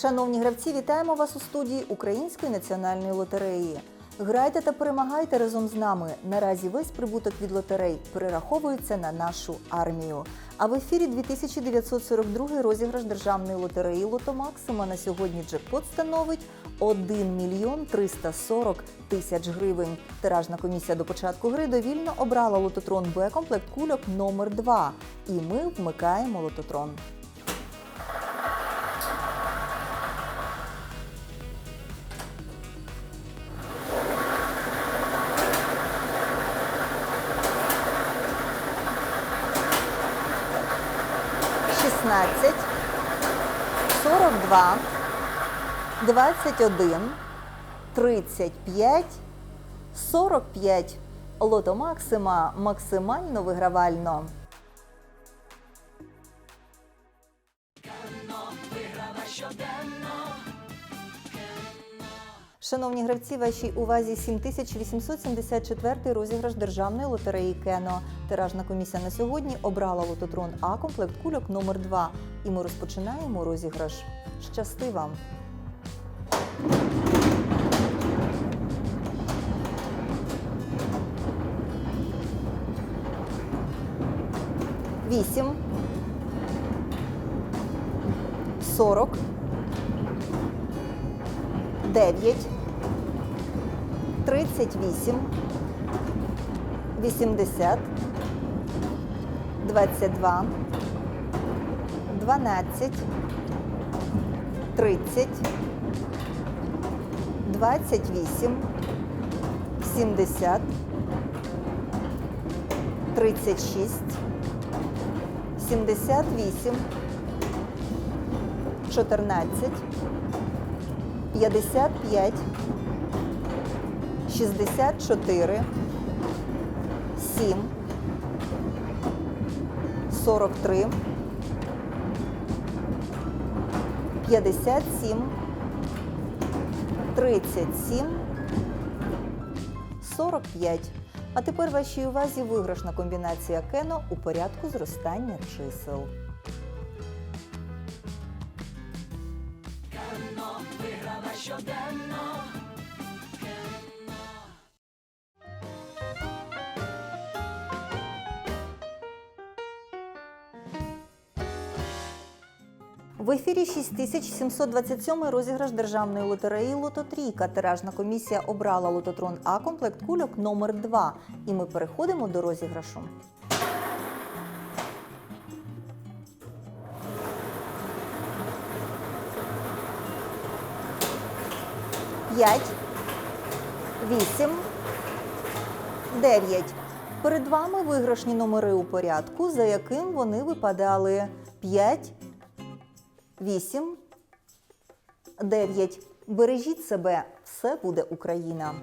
Шановні гравці, вітаємо вас у студії Української національної лотереї. Грайте та перемагайте разом з нами. Наразі весь прибуток від лотерей перераховується на нашу армію. А в ефірі 2942 розіграш державної лотереї Лото Максима на сьогодні джекпот становить 1 мільйон 340 тисяч гривень. Тиражна комісія до початку гри довільно обрала лототрон Б комплект кульок номер 2 І ми вмикаємо лототрон. Шістнадцять, сорок два, двадцять один, тридцять п'ять, сорок п'ять. Лото Максима максимально вигравально. Шановні гравці, вашій увазі 7874 розіграш державної лотереї Кено. Тиражна комісія на сьогодні обрала лототрон А комплект кульок номер 2 І ми розпочинаємо розіграш. Щасти вам! Вісім. Сорок. Дев'ять. Тридцять вісім. Вісімдесят. Двадцять два. Дванадцять. Тридцять. Двадцять вісім. Сімдесят. Тридцять шість. Сімдесят вісім. Чотирнадцять. 55, 64, 7, 43, 57, 37, 45. А тепер вашій увазі виграшна комбінація кено у порядку зростання чисел. В ефірі 6727 розіграш державної лотереї Лототрійка. Тиражна комісія обрала лототрон А комплект кульок номер 2 І ми переходимо до розіграшу. П'ять, вісім, дев'ять. Перед вами виграшні номери у порядку, за яким вони випадали 5, 8, 9. Бережіть себе, все буде Україна.